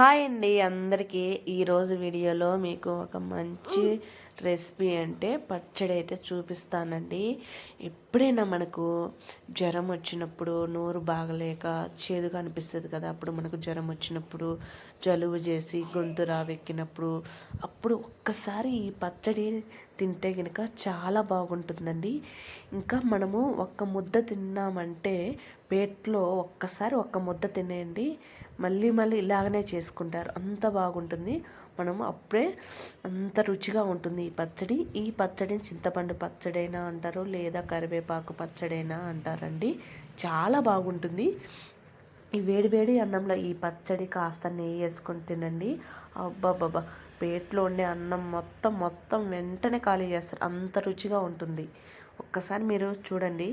Hi అండి అందరికీ. ఈరోజు వీడియోలో మీకు ఒక మంచి రెసిపీ అంటే పచ్చడి అయితే చూపిస్తానండి. ఎప్పుడైనా మనకు జ్వరం వచ్చినప్పుడు నోరు బాగలేక చేదుగా అనిపిస్తుంది కదా అప్పుడు మనకు జ్వరం వచ్చినప్పుడు జలుబు చేసి గొంతు రావెక్కినప్పుడు అప్పుడు ఒక్కసారి ఈ పచ్చడి తింటే కనుక చాలా బాగుంటుందండి. ఇంకా మనము ఒక్క ముద్ద తిన్నామంటే పేట్లో ఒక్కసారి ఒక్క ముద్ద తినేయండి. మళ్ళీ మళ్ళీ ఇలాగనే చేసుకుంటారు. అంత బాగుంటుంది. మనం అప్పుడే అంత రుచిగా ఉంటుంది. ఈ పచ్చడి ఈ పచ్చడిని చింతపండు పచ్చడైనా అంటారు లేదా కరివేపాకు పచ్చడైనా అంటారండి. చాలా బాగుంటుంది. ఈ వేడి వేడి అన్నంలో ఈ పచ్చడి కాస్త నెయ్యి వేసుకొని తినండి. అబ్బాబ్బాబ్బా! పేట్లో ఉండే అన్నం మొత్తం మొత్తం వెంటనే ఖాళీ చేస్తారు. అంత రుచిగా ఉంటుంది. ఒక్కసారి మీరు చూడండి.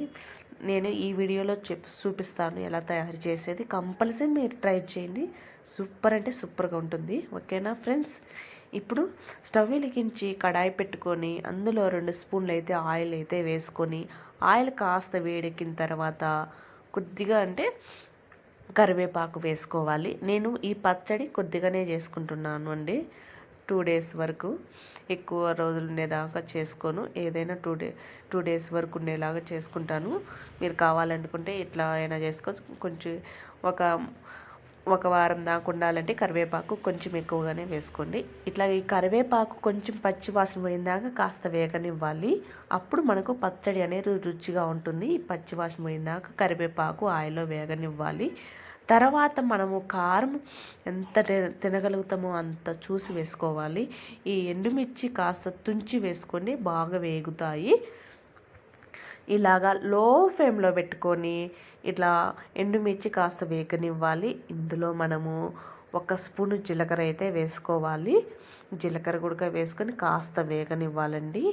నేను ఈ వీడియోలో చెప్ చూపిస్తాను ఎలా తయారు చేసేది. కంపల్సరీ మీరు ట్రై చేయండి. సూపర్ అంటే సూపర్గా ఉంటుంది. ఓకేనా ఫ్రెండ్స్? ఇప్పుడు స్టవ్ వెలిగించి కడాయి పెట్టుకొని అందులో రెండు స్పూన్లు అయితే ఆయిల్ అయితే వేసుకొని ఆయిల్ కాస్త వేడెక్కిన తర్వాత కొద్దిగా అంటే కరివేపాకు వేసుకోవాలి. నేను ఈ పచ్చడి కొద్దిగానే చేసుకుంటున్నాను అండి. టూ డేస్ వరకు ఎక్కువ రోజులు ఉండేదాకా చేసుకోను. ఏదైనా టూ డే టూ డేస్ వరకు ఉండేలాగా చేసుకుంటాను. మీరు కావాలనుకుంటే ఇట్లా అయినా చేసుకోవచ్చు. కొంచెం ఒక ఒక వారం దాకా ఉండాలంటే కరివేపాకు కొంచెం ఎక్కువగానే వేసుకోండి. ఇట్లా ఈ కరివేపాకు కొంచెం పచ్చి వాసన పోయిందాక కాస్త వేగనివ్వాలి. అప్పుడు మనకు పచ్చడి అనేది రుచిగా ఉంటుంది. ఈ పచ్చి వాసన పోయిందాక కరివేపాకు ఆయిల్లో వేగనివ్వాలి. తర్వాత మనము కారం ఎంత తినగలుగుతామో అంత చూసి వేసుకోవాలి. ఈ ఎండుమిర్చి కాస్త తుంచి వేసుకొని బాగా వేగుతాయి. ఇలాగా లో ఫ్లేమ్లో పెట్టుకొని ఇట్లా ఎండుమిర్చి కాస్త వేగనివ్వాలి. ఇందులో మనము ఒక స్పూను జీలకర్ర అయితే వేసుకోవాలి. జీలకర్ర కూడా వేసుకొని కాస్త వేగనివ్వాలండి.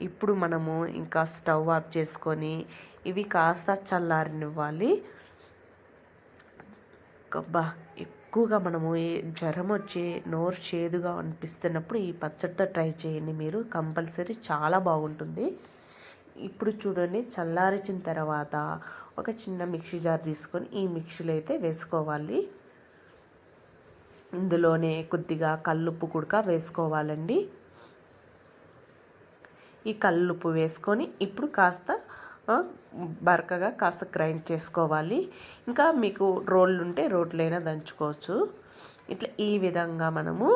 ఇప్పుడు మనము ఇంకా స్టవ్ ఆఫ్ చేసుకొని ఇవి కాస్త చల్లారనివ్వాలి. అబ్బా ఎక్కువగా మనము జ్వరం వచ్చి నోరు చేదుగా అనిపిస్తున్నప్పుడు ఈ పచ్చడితో ట్రై చేయండి మీరు. కంపల్సరీ చాలా బాగుంటుంది. ఇప్పుడు చూడండి చల్లారిచిన తర్వాత ఒక చిన్న మిక్సీ జార్ తీసుకొని ఈ మిక్సీలో అయితే వేసుకోవాలి. ఇందులోనే కొద్దిగా కల్లుప్పు కుడక వేసుకోవాలండి. ఈ కల్లుప్పు వేసుకొని ఇప్పుడు కాస్త బరకగా కాస్త గ్రైండ్ చేసుకోవాలి. ఇంకా మీకు రోళ్ళు ఉంటే రోట్లైనా దంచుకోవచ్చు. ఇట్లా ఈ విధంగా మనము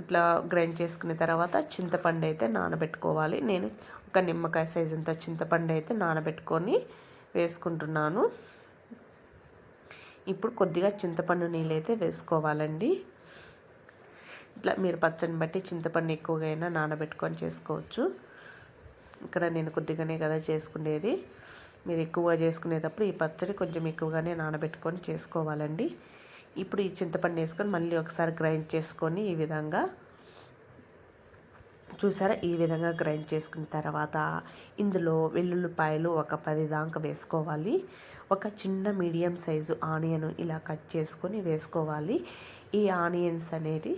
ఇట్లా గ్రైండ్ చేసుకున్న తర్వాత చింతపండు అయితే నానబెట్టుకోవాలి. నేను ఒక నిమ్మకాయ సైజ్ అంత చింతపండు అయితే నానబెట్టుకొని వేసుకుంటున్నాను. ఇప్పుడు కొద్దిగా చింతపండు నీళ్ళు అయితే వేసుకోవాలండి. ఇట్లా మీరు పచ్చని బట్టి చింతపండు ఎక్కువగా అయినా నానబెట్టుకొని చేసుకోవచ్చు. ఇక్కడ నేను కొద్దిగానే కదా చేసుకునేది. మీరు ఎక్కువగా చేసుకునేటప్పుడు ఈ పచ్చడి కొంచెం ఎక్కువగానే నానబెట్టుకొని చేసుకోవాలండి. ఇప్పుడు ఈ చింతపండు వేసుకొని మళ్ళీ ఒకసారి గ్రైండ్ చేసుకొని ఈ విధంగా చూసారా? ఈ విధంగా గ్రైండ్ చేసుకున్న తర్వాత ఇందులో వెల్లుల్లిపాయలు ఒక పది దాకా వేసుకోవాలి. ఒక చిన్న మీడియం సైజు ఆనియన్ ఇలా కట్ చేసుకొని వేసుకోవాలి. ఈ ఆనియన్స్ అనేది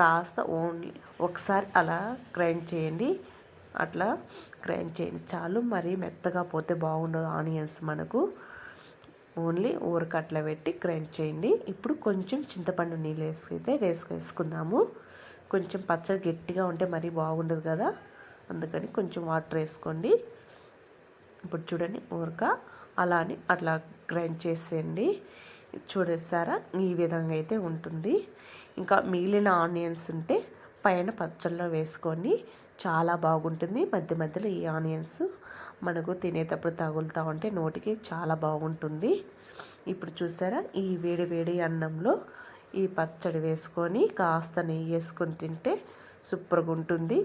కాస్త ఓన్లీ ఒకసారి అలా గ్రైండ్ చేయండి. అట్లా గ్రైండ్ చేయండి. చాలు మరీ మెత్తగా పోతే బాగుండదు ఆనియన్స్ మనకు. ఓన్లీ ఊరకట్ల పెట్టి గ్రైండ్ చేయండి. ఇప్పుడు కొంచెం చింతపండు నీళ్ళు వేసుకైతే వేసుకేసుకుందాము. కొంచెం పచ్చడి గట్టిగా ఉంటే మరీ బాగుండదు కదా. అందుకని కొంచెం వాటర్ వేసుకోండి. ఇప్పుడు చూడండి ఊరక అని అట్లా గ్రైండ్ చేసేయండి. చూడేసారా? ఈ విధంగా అయితే ఉంటుంది. ఇంకా మిగిలిన ఆనియన్స్ ఉంటే పైన పచ్చళ్ళలో వేసుకొని చాలా బాగుంటుంది. మధ్య మధ్యలో ఈ ఆనియన్స్ మనకు తినేటప్పుడు తగులుతూ ఉంటే నోటికి చాలా బాగుంటుంది. ఇప్పుడు చూసారా? ఈ వేడి వేడి అన్నంలో ఈ పచ్చడి వేసుకొని కాస్త నెయ్యి వేసుకొని తింటే సూపర్గా ఉంటుంది.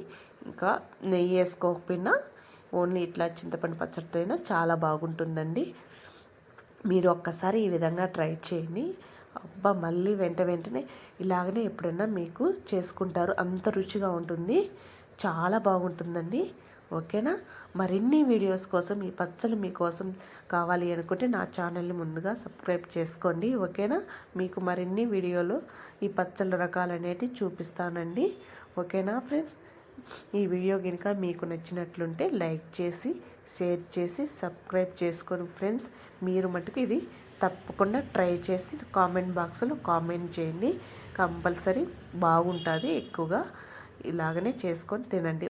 ఇంకా నెయ్యి వేసుకోకపోయినా ఓన్లీ ఇట్లా చింతపండు పచ్చడితో అయినా చాలా బాగుంటుందండి. మీరు ఒక్కసారి ఈ విధంగా ట్రై చేయండి. అబ్బా మళ్ళీ వెంట వెంటనే ఇలాగనే ఎప్పుడైనా మీకు చేసుకుంటారు. అంత రుచిగా ఉంటుంది. చాలా బాగుంటుందండి. ఓకేనా? మరిన్ని వీడియోస్ కోసం ఈ పచ్చలు మీకోసం కావాలి అనుకుంటే నా ఛానల్ని ముందుగా సబ్స్క్రైబ్ చేసుకోండి ఓకేనా? మీకు మరిన్ని వీడియోలు ఈ పచ్చళ్ళ రకాలు అనేవి చూపిస్తానండి ఓకేనా ఫ్రెండ్స్? ఈ వీడియో కనుక మీకు నచ్చినట్లుంటే లైక్ చేసి షేర్ చేసి సబ్స్క్రైబ్ చేసుకోండి ఫ్రెండ్స్ మీరు మటుకు ఇది తప్పకుండా ట్రై చేసి కామెంట్ బాక్స్లో కామెంట్ చేయండి. కంపల్సరీ బాగుంటుంది ఎక్కువగా. ఇలాగనే చేసుకొని తినండి.